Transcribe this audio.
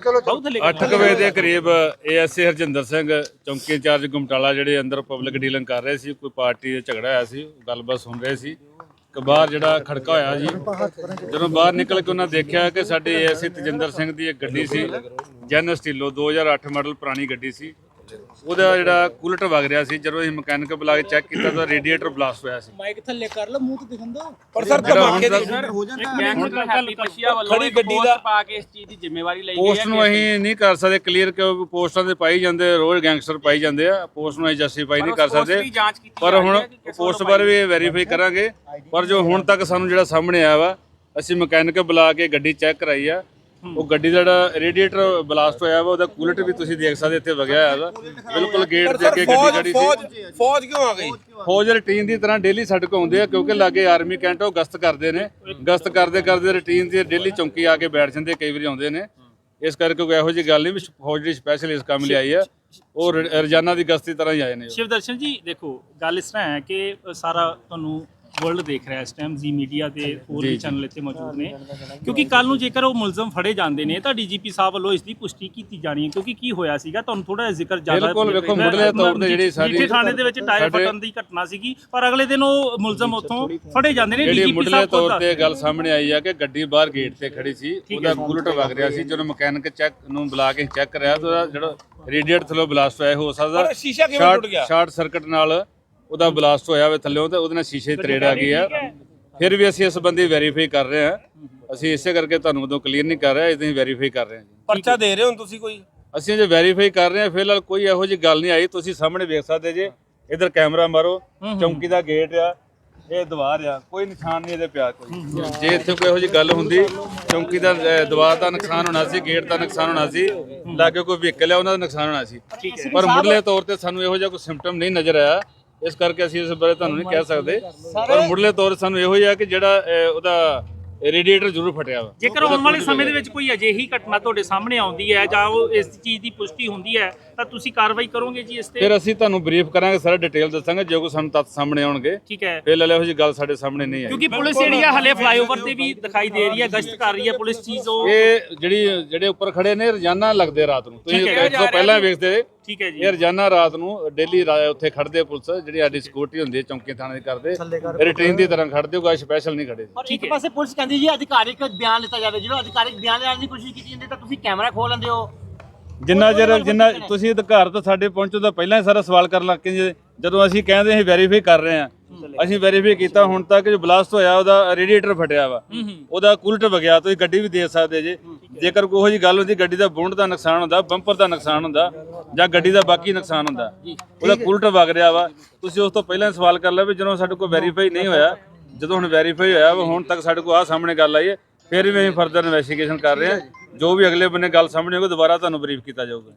ਬਹੁਤ ਥੱਲੇ 8 ਵਜੇ ਦੇ ਕਰੀਬ ਏਐਸਏ ਹਰਜਿੰਦਰ ਸਿੰਘ ਚੌਂਕੀ ਇੰਚਾਰਜ ਗੁਮਟਾਲਾ ਜਿਹੜੇ ਅੰਦਰ ਪਬਲਿਕ ਡੀਲਿੰਗ ਕਰ ਰਹੇ ਸੀ ਕੋਈ ਪਾਰਟੀ ਦਾ ਝਗੜਾ ਹੋਇਆ ਸੀ ਗੱਲਬਾਤ ਸੁਣ ਰਹੇ ਸੀ। ਕਿ ਬਾਹਰ ਜਿਹੜਾ ਖੜਕਾ ਹੋਇਆ ਜੀ ਜਦੋਂ ਬਾਹਰ ਨਿਕਲ ਕੇ ਉਹਨਾਂ ਦੇਖਿਆ ਕਿ ਸਾਡੇ ਏਐਸਏ ਤਜਿੰਦਰ ਸਿੰਘ ਦੀ ਇੱਕ ਗੱਡੀ ਸੀ ਜੈਨ ਸਟੀਲੋ 2008 ਮਾਡਲ ਪੁਰਾਣੀ ਗੱਡੀ ਸੀ। ਉਹਦਾ ਜਿਹੜਾ ਕੂਲਟ ਵਗ ਰਿਹਾ ਸੀ ਜਦੋਂ ਅਸੀਂ ਮਕੈਨਿਕ ਬੁਲਾ ਕੇ ਚੈੱਕ ਕੀਤਾ ਤਾਂ ਰੇਡੀਏਟਰ ਬਲਾਸਟ ਹੋਇਆ ਸੀ। ਮਾਈਕ ਥੱਲੇ ਕਰ ਲਓ ਮੂੰਹ ਤੇ ਦਿਖਣ ਦੋ। ਪਰ ਸਰ ਧਮਾਕੇ ਦੀ ਤੱਕ- ਗੈਂਗਸਟਰ ਹੈਪੀ ਪਸ਼ੀਆ ਵੱਲੋਂ ਖੜੀ ਗੱਡੀ ਦਾ- ਪਾ ਕੇ ਇਸ ਚੀਜ਼ ਦੀ ਜ਼ਿੰਮੇਵਾਰੀ ਲਈ ਗਈ ਪੋਸਟ ਹੈ ਨੂੰ ਅਸੀਂ ਨਹੀਂ ਕਰ ਸਕਦੇ ਕਲੀਅਰ ਕਿ ਪੋਸਟਾਂ ਤੇ ਪਾਈ ਜਾਂਦੇ ਰੋਜ਼ ਗੈਂਗਸਟਰ ਪਾਈ ਜਾਂਦੇ ਆ। ਪੋਸਟ ਨੂੰ ਅਸੀਂ ਜਸਟੀਫਾਈ ਨਹੀਂ ਕਰ ਸਕਦੇ। ਪਰ ਹੁਣ ਹੈ ਪੋਸਟ ਬਾਰੇ ਵੀ ਵੈਰੀਫਾਈ ਕਰਾਂਗੇ। ਪਰ ਜੋ ਹੁਣ ਤੱਕ ਸਾਨੂੰ ਜਿਹੜਾ ਸਾਹਮਣੇ ਆਇਆ ਵਾ ਅਸੀਂ ਮਕੈਨਿਕ ਬੁਲਾ ਕੇ ਗੱਡੀ ਚੈੱਕ ਕਰਾਈ ਆ। ਉਹ ਗੱਡੀ ਦਾ ਜਿਹੜਾ ਰੇਡੀਏਟਰ ਬਲਾਸਟ ਹੋਇਆ ਵਾ ਉਹਦਾ ਕੂਲਟ ਵੀ ਤੁਸੀਂ ਦੇਖ ਸਕਦੇ ਇੱਥੇ ਵਗਿਆ ਹੋਇਆ ਵਾ। ਬਿਲਕੁਲ ਗੇਟ ਦੇ ਅੱਗੇ ਗੱਡੀ ਖੜੀ ਫੌਜ ਸੀ। ਫੌਜ ਕਿਉਂ ਆ ਗਈ? ਫੌਜ ਰੂਟੀਨ ਦੀ ਤਰ੍ਹਾਂ ਡੇਲੀ ਸਾਡੇ ਕੋਲ ਆਉਂਦੇ ਆ ਕਿਉਂਕਿ ਲਾਗੇ ਆਰਮੀ ਕੈਂਟ ਉਹ ਗਸ਼ਤ ਕਰਦੇ ਨੇ। ਗਸ਼ਤ ਕਰਦੇ ਕਰਦੇ ਰੂਟੀਨ ਦੀ ਡੇਲੀ ਚੌਂਕੀ ਆ ਕੇ ਬੈਠ ਜਾਂਦੇ ਕਈ ਵਾਰੀ ਆਉਂਦੇ ਨੇ। ਇਸ ਕਰਕੇ ਕੋਈ ਇਹੋ ਜਿਹੀ ਗੱਲ ਨਹੀਂ ਵੀ ਫੌਜ ਦੀ ਸਪੈਸ਼ਲ ਇਸ ਕੰਮ ਲਈ ਆਈ ਆ। ਉਹ ਰੋਜ਼ਾਨਾ ਦੀ ਗਸ਼ਤ ਦੀ ਤਰ੍ਹਾਂ ਹੀ ਆਏ ਨੇ ਉਹ। ਸ਼ਿਵਦਰਸ਼ਨ ਜੀ ਦੇਖੋ ਗੱਲ ਇਸ ਤਰ੍ਹਾਂ ਹੈ ਕਿ ਸਾਰਾ ਤੁਹਾਨੂੰ ਵਰਲਡ ਦੇਖ ਰਿਹਾ ਇਸ ਟਾਈਮ ਜੀ ਮੀਡੀਆ ਤੇ ਹੋਰ ਵੀ ਚੈਨਲ ਇੱਥੇ ਮੌਜੂਦ ਨੇ। ਕਿਉਂਕਿ ਕੱਲ ਨੂੰ ਜੇਕਰ ਉਹ ਮੁਲਜ਼ਮ ਫੜੇ ਜਾਂਦੇ ਨੇ ਤਾਂ ਡੀਜੀਪੀ ਸਾਹਿਬ ਵੱਲੋਂ ਇਸ ਦੀ ਪੁਸ਼ਟੀ ਕੀਤੀ ਜਾਣੀ ਹੈ। ਕਿਉਂਕਿ ਕੀ ਹੋਇਆ ਸੀਗਾ ਤੁਹਾਨੂੰ ਥੋੜਾ ਜਿਹਾ ਜ਼ਿਕਰ ਜ਼ਿਆਦਾ ਬਿਲਕੁਲ, ਵੇਖੋ, ਮੁੱਢਲੇ ਤੌਰ ਤੇ ਜਿਹੜੀ ਸਾਡੀ- ਥਾਣੇ ਦੇ ਵਿੱਚ ਟਾਇਰ ਫਟਣ ਦੀ ਘਟਨਾ ਸੀਗੀ ਪਰ ਅਗਲੇ ਦਿਨ ਉਹ ਮੁਲਜ਼ਮ ਉੱਥੋਂ ਫੜੇ ਜਾਂਦੇ ਨੇ ਡੀਜੀਪੀ ਮੁੱਢਲੇ ਸਾਹਿਬ ਖੁਦ ਤੌਰ ਤੇ ਗੱਲ ਸਾਹਮਣੇ ਆਈ ਆ ਕਿ ਗੱਡੀ ਬਾਹਰ ਗੇਟ ਤੇ ਖੜੀ ਸੀ ਉਹਦਾ ਕੂਲਟ ਵਗ ਰਿਹਾ ਸੀ ਜਦੋਂ ਮਕੈਨਿਕ ਚੈੱਕ ਨੂੰ ਬੁਲਾ ਕੇ ਚੈੱਕ ਕਰਿਆ ਤਾਂ ਉਹਦਾ ਜਿਹੜਾ ਰੇਡੀਏਟਰ ਥੱਲੋਂ ਬਲਾਸਟ ਹੋਇਆ ਹੋ ਸਕਦਾ ਸ਼ੀਸ਼ਾ ਕਿਵੇਂ ਟੁੱਟ ਗਿਆ? ਸ਼ਾਰਟ ਸਰਕਟ ਨਾਲ ਉਹਦਾ ਬਲਾਸਟ ਹੋਇਆ ਹੋਵੇ ਥੱਲੇੋਂ ਤੇ ਉਹਦੇ ਨਾਲ ਸ਼ੀਸ਼ੇ ਦੀ ਤਰੇੜ ਆ ਗਈ ਆ। ਫਿਰ ਵੀ ਅਸੀਂ ਇਸ ਸੰਬੰਧੀ ਵੈਰੀਫਾਈ ਕਰ ਰਹੇ ਹਾਂ। ਅਸੀਂ ਇਸੇ ਕਰਕੇ ਤੁਹਾਨੂੰ ਉਦੋਂ ਕਲੀਅਰ ਨਹੀਂ ਕਰ ਰਹੇ ਅਸੀਂ ਵੈਰੀਫਾਈ ਕਰ ਰਹੇ ਹਾਂ ਜੀ। ਪਰਚਾ ਦੇ ਰਹੇ ਹੋ ਤੁਸੀਂ ਕੋਈ? ਅਸੀਂ ਜੇ ਵੈਰੀਫਾਈ ਕਰ ਰਹੇ ਹਾਂ। ਫਿਲਹਾਲ ਕੋਈ ਇਹੋ ਜਿਹੀ ਗੱਲ ਨਹੀਂ ਆਈ। ਤੁਸੀਂ ਸਾਹਮਣੇ ਵੇਖ ਸਕਦੇ ਜੇ। ਇਧਰ ਕੈਮਰਾ ਮਾਰੋ। ਚੌਂਕੀ ਦਾ ਗੇਟ ਆ। ਇਹ ਦੀਵਾਰ ਆ। ਕੋਈ ਨਿਸ਼ਾਨ ਨਹੀਂ ਇਹਦੇ ਪਿਆ ਕੋਈ। ਜੇ ਇੱਥੇ ਕੋਈ ਇਹੋ ਜਿਹੀ ਗੱਲ ਹੁੰਦੀ ਚੌਂਕੀ ਦਾ ਦੀਵਾਰ ਦਾ ਨੁਕਸਾਨ ਹੋਣਾ ਸੀ ਗੇਟ ਦਾ ਨੁਕਸਾਨ ਹੋਣਾ ਸੀ ਲਾਗੇ ਕੋਈ ਵਹੀਕਲ ਆ ਉਹਨਾਂ ਦਾ ਨੁਕਸਾਨ ਹੋਣਾ ਸੀ। ਪਰ ਮੁੱਢਲੇ ਤੌਰ ਤੇ ਸਾਨੂੰ ਇਹੋ ਜਿਹਾ ਕੋਈ ਸਿੰਪਟਮ ਨਹੀਂ ਨਜ਼ਰ ਆਇਆ। ਇਸ ਕਰਕੇ ਅਸੀਂ ਇਸ ਬਾਰੇ ਤੁਹਾਨੂੰ ਨਹੀਂ ਕਹਿ ਸਕਦੇ। ਪਰ ਮੁੱਢਲੇ ਤੌਰ ਸਾਨੂੰ ਇਹੋ ਹੀ ਆ ਕਿ ਜਿਹੜਾ ਉਹਦਾ ਰੇਡੀਏਟਰ ਜ਼ਰੂਰ ਫਟਿਆ ਵਾ। ਜੇਕਰ ਆਉਣ ਵਾਲੇ ਸਮੇਂ ਦੇ ਵਿੱਚ ਕੋਈ ਅਜਿਹੀ ਘਟਨਾ ਤੁਹਾਡੇ ਸਾਹਮਣੇ ਆਉਂਦੀ ਹੈ ਜਾਂ ਉਹ ਇਸ ਚੀਜ਼ ਦੀ ਪੁਸ਼ਟੀ ਹੁੰਦੀ ਹੈ ਤਾਂ ਤੁਸੀਂ ਕਾਰਵਾਈ ਕਰੋਗੇ ਜੀ ਇਸ ਤੇ? ਫਿਰ ਅਸੀਂ ਤੁਹਾਨੂੰ ਬਰੀਫ ਕਰਾਂਗੇ ਸਾਰਾ ਡਿਟੇਲ ਦੱਸਾਂਗੇ ਜੇ ਕੋਈ ਸਾਨੂੰ ਤੱਥ ਸਾਹਮਣੇ ਆਉਣਗੇ। ਠੀਕ ਹੈ। ਫਿਲਹਾਲ ਇਹੋ ਜਿਹੀ ਗੱਲ ਸਾਡੇ ਸਾਹਮਣੇ ਨਹੀਂ ਆਈ। ਕਿਉਂਕਿ ਪੁਲਿਸ ਜਿਹੜੀ ਹਲੇ ਫਲਾਈਓਵਰ ਤੇ ਵੀ ਦਿਖਾਈ ਦੇ ਰਹੀ ਹੈ ਗਸ਼ਤ ਕਰ ਰਹੀ ਹੈ ਪੁਲਿਸ ਚੀਜ਼ ਉਹ ਇਹ ਜਿਹੜੀ ਜਿਹੜੇ ਉੱਪਰ ਖੜੇ ਨੇ ਰੋਜ਼ਾਨਾ ਲੱਗਦੇ ਰਾਤ ਨੂੰ। ਤੁਸੀਂ। ਇਸ ਤੋਂ ਪਹਿਲਾਂ ਵੇਖਦੇ ਠੀਕ ਹੈ ਜੀ। ਇਹ ਰੋਜ਼ਾਨਾ ਰਾਤ ਨੂੰ ਡੇਲੀ ਉੱਥੇ ਖੜਦੇ ਪੁਲਿਸ ਜਿਹੜੀ ਸਾਡੀ ਸਿਕਿਉਰਿਟੀ ਹੁੰਦੀ ਹੈ ਚੌਂਕੀ ਥਾਣੇ ਦੇ ਕਰਦੇ। ਰੂਟੀਨ ਦੀ ਤਰ੍ਹਾਂ ਖੜਦੇ ਹੋ ਕੋਈ ਸਪੈਸ਼ਲ ਨਹੀਂ ਖੜੇ ਪਰ ਇੱਕ ਪਾਸੇ ਪੁਲਿਸ ਕਹਿੰਦੀ ਜੀ ਅਧਿਕਾਰਿਕ ਬਿਆਨ ਲਿੱਤਾ ਜਾਵੇ। ਜਦੋਂ ਅਧਿਕਾਰਿਕ ਬਿਆਨ ਲੈਣ ਦੀ ਕੋਸ਼ਿਸ਼ ਕੀਤੀ ਜਾਂਦੀ ਤਾਂ ਤੁਸੀਂ ਕੈਮਰਾ ਖੋਲ ਲੈਂਦੇ ਹੋ। ਜਿੰਨਾ ਚਿਰ ਜਿੰਨਾ ਤੁਸੀਂ ਅਧਿਕਾਰ ਤੋਂ ਸਾਡੇ ਪਹੁੰਚੋ ਤਾਂ ਪਹਿਲਾਂ ਹੀ ਸਾਰਾ ਸਵਾਲ ਕਰਨ ਲੱਗ ਕੇ ਜੀ, ਜਦੋਂ ਅਸੀਂ ਕਹਿੰਦੇ ਅਸੀਂ ਵੈਰੀਫਾਈ ਕਰ ਰਹੇ ਹਾਂ ਅਸੀਂ ਵੈਰੀਫਾਈ ਕੀਤਾ ਹੁਣ ਤੱਕ ਜੋ ਬਲਾਸਟ ਹੋਇਆ ਉਹਦਾ ਰੇਡੀਏਟਰ ਫਟਿਆ ਵਾ। ਉਹਦਾ ਕੂਲਟ ਵਗਿਆ ਤੁਸੀਂ ਗੱਡੀ ਵੀ ਦੇ ਸਕਦੇ ਜੇ। ਜੇਕਰ ਕੋਈ ਜੀ ਗੱਲ ਹੁੰਦੀ ਗੱਡੀ ਦਾ ਬੋਨਟ ਦਾ ਨੁਕਸਾਨ ਹੁੰਦਾ ਬੰਪਰ ਦਾ ਨੁਕਸਾਨ ਹੁੰਦਾ ਜਾਂ ਗੱਡੀ ਦਾ ਬਾਕੀ ਨੁਕਸਾਨ ਹੁੰਦਾ ਉਹਦਾ ਕੂਲਟ ਵਗ ਰਿਹਾ ਵਾ ਤੁਸੀਂ ਉਸ ਤੋਂ ਪਹਿਲਾਂ ਹੀ ਸਵਾਲ ਕਰ ਲਿਆ ਵੀ ਜਦੋਂ ਸਾਡੇ ਕੋਲ ਵੈਰੀਫਾਈ ਨਹੀਂ ਹੋਇਆ ਜਦੋਂ ਹੁਣ ਵੈਰੀਫਾਈ ਹੋਇਆ ਵਾ ਹੁਣ ਤੱਕ ਸਾਡੇ ਕੋਲ ਆ ਸਾਹਮਣੇ ਗੱਲ ਆਈ ਹੈ ਫਿਰ ਵੀ ਅਸੀਂ ਫਰਦਰ ਇਨਵੈਸਟੀਗੇਸ਼ਨ ਕਰ ਰਹੇ ਹਾਂ। ਜੋ। ਵੀ ਅਗਲੇ ਬੰਨੇ ਗੱਲ ਸਾਹਮਣੇ ਆਊਗੀ ਦੁਬਾਰਾ ਤੁਹਾਨੂੰ ਬਰੀਫ ਕੀਤਾ ਜਾਊਗਾ।